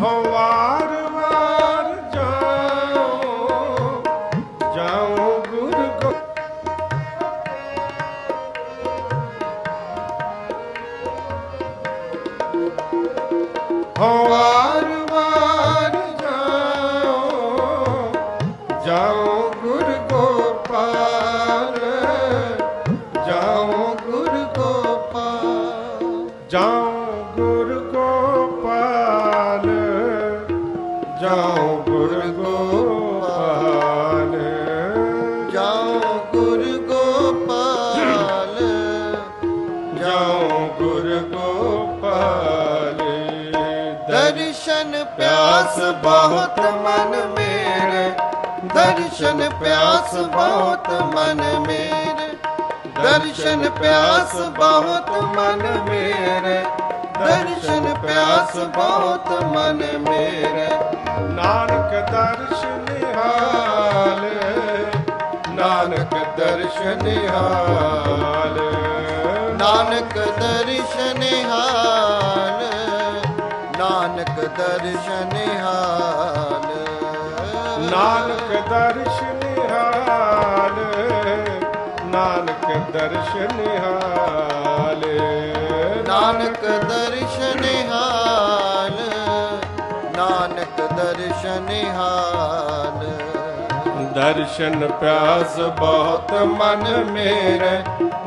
ਹੋ ਵਾਰ ਵਾਰ ਜਾਉ ਜਾਉ ਗੁਰ ਗੋ ਹੋ ਵਾਰ ਦਰਸ਼ਨ ਪਿਆਸ ਬਹੁਤ ਮਨ ਮੇਰੇ। ਦਰਸ਼ਨ ਪਿਆਸ ਬਹੁਤ ਮਨ ਮੇਰੇ। ਦਰਸ਼ਨ ਪਿਆਸ ਬਹੁਤ ਮਨ ਮੇਰੇ। ਦਰਸ਼ਨ ਪਿਆਸ ਬਹੁਤ ਮਨ ਮੇਰੇ। ਨਾਨਕ ਦਰਸ਼ਨ ਹਾਲ ਨਾਨਕ ਦਰਸ਼ਨ ਨਿਹਾਲ। ਨਾਨਕ ਦਰਸ਼ਨ ਹਾਲ ਨਾਨਕ ਦਰਸ਼ਨ ਹਾਲ ਨਾਨਕ ਦਰਸ਼ ਨਿਹਾਲ ਨਾਨਕ ਦਰਸ਼ ਨਿਹਾਲ। ਨਾਨਕ ਦਰਸ਼ਨ ਹਾਲ ਨਾਨਕ ਦਰਸ਼ਨ ਹਾਲ ਦਰਸ਼ਨ ਪਿਆਸ ਬਹੁਤ ਮਨ ਮੇਰੇ।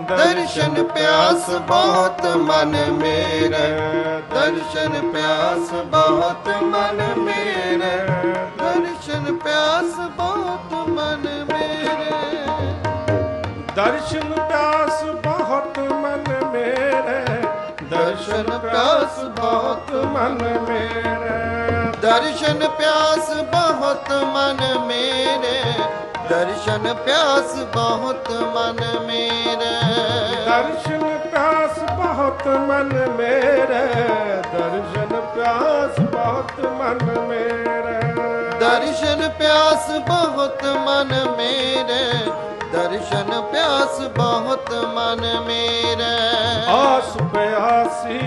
ਦਰਸ਼ਨ ਪਿਆਸ ਬਹੁਤ ਮਨ ਮੇਰੇ। ਦਰਸ਼ਨ ਪਿਆਸ ਬਹੁਤ ਮਨ ਮੇਰੇ। ਦਰਸ਼ਨ ਪਿਆਸ ਬਹੁਤ ਮਨ ਮੇਰੇ। ਦਰਸ਼ਨ ਪਿਆਸ ਬਹੁਤ ਮਨ ਮੇਰੇ। ਦਰਸ਼ਨ ਪਿਆਸ ਬਹੁਤ ਮਨ ਮੇਰੇ। ਦਰਸ਼ਨ ਪਿਆਸ ਬਹੁਤ ਮਨ ਮੇਰੇ। ਦਰਸ਼ਨ ਪਿਆਸ ਬਹੁਤ ਮਨ ਮੇਰੇ। ਦਰਸ਼ਨ ਪਿਆਸ ਬਹੁਤ ਮਨ ਮੇਰੇ। ਦਰਸ਼ਨ ਪਿਆਸ ਬਹੁਤ ਮਨ ਮੇਰੇ। ਦਰਸ਼ਨ ਪਿਆਸ ਬਹੁਤ ਮਨ ਮੇਰੇ। ਦਰਸ਼ਨ ਪਿਆਸ ਬਹੁਤ ਮਨ ਮੇਰੇ। ਆਸ ਪਿਆਸੀ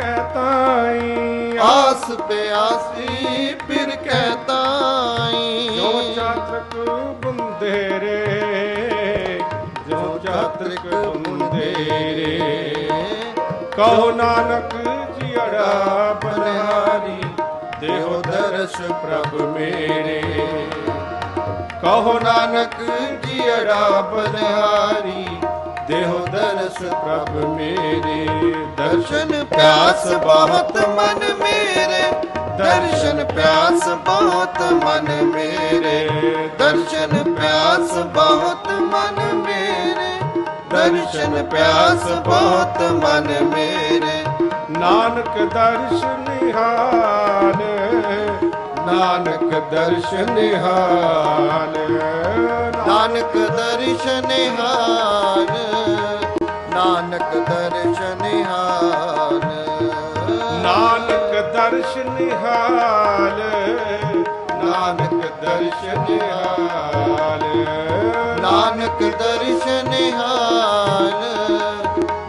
ਫਿਰ ਕਹਤਾਈ ਆਸ ਪਿਆਸੀ ਫਿਰ ਕਹਤਾਈ ਜੋ ਚਾਤਰਕ ਬੰਦੇਰੇ ਜੋ ਚਾਤਰਕ ਬੰਦੇਰੇ ਕਹੋ ਨਾਨਕ ਜਿੜਾ ਬਲਿਹਾਰੀ ਦੇਹੋ ਦਰਸ ਪ੍ਰਭ ਮੇਰੇ। ਕਹੋ ਨਾਨਕ ਜਿੜਾ ਬਲਿਹਾਰੀ ਦੇਹੋ ਦਰਸ ਪ੍ਰਭ ਮੇਰੇ। ਦਰਸ਼ਨ ਪਿਆਸ ਬਹੁਤ ਮਨ ਮੇਰੇ। ਦਰਸ਼ਨ ਪਿਆਸ ਬਹੁਤ ਮਨ ਮੇਰੇ। ਦਰਸ਼ਨ ਪਿਆਸ ਬਹੁਤ ਮਨ ਮੇਰੇ। ਦਰਸ਼ਨ ਪਿਆਸ ਬਹੁਤ ਮਨ ਮੇਰੇ। ਨਾਨਕ ਦਰਸ਼ਨ ਨਿਹਾਲ। ਨਾਨਕ ਦਰਸ਼ਨ ਨਿਹਾਲ। ਨਾਨਕ ਦਰਸ਼ਨ ਹਾਲ ਨਾਨਕ ਦਰਸ਼ਨ ਹਾਲ ਨਾਨਕ ਦਰਸ਼ ਨਿਹਾਲ ਨਾਨਕ ਦਰਸ਼ ਨਿਹਾਲ। ਨਾਨਕ ਦਰਸ਼ਨ ਹਾਲ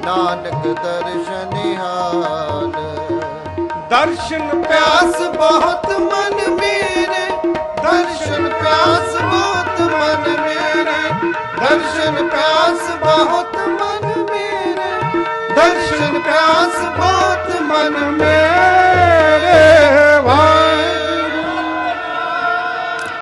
ਨਾਨਕ ਦਰਸ਼ਨ ਹਾਲ ਦਰਸ਼ਨ ਪਿਆਸ ਬਹੁਤ ਮਨ ਮੇਰੇ ਦਰਸ਼ਨ ਪਿਆਸ ਬਹੁਤ ਮਨ ਮੇਰੇ ਦਰਸ਼ਨ ਪਿਆਸ ਬਹੁਤ ਮਨ ਮੇਰੇ।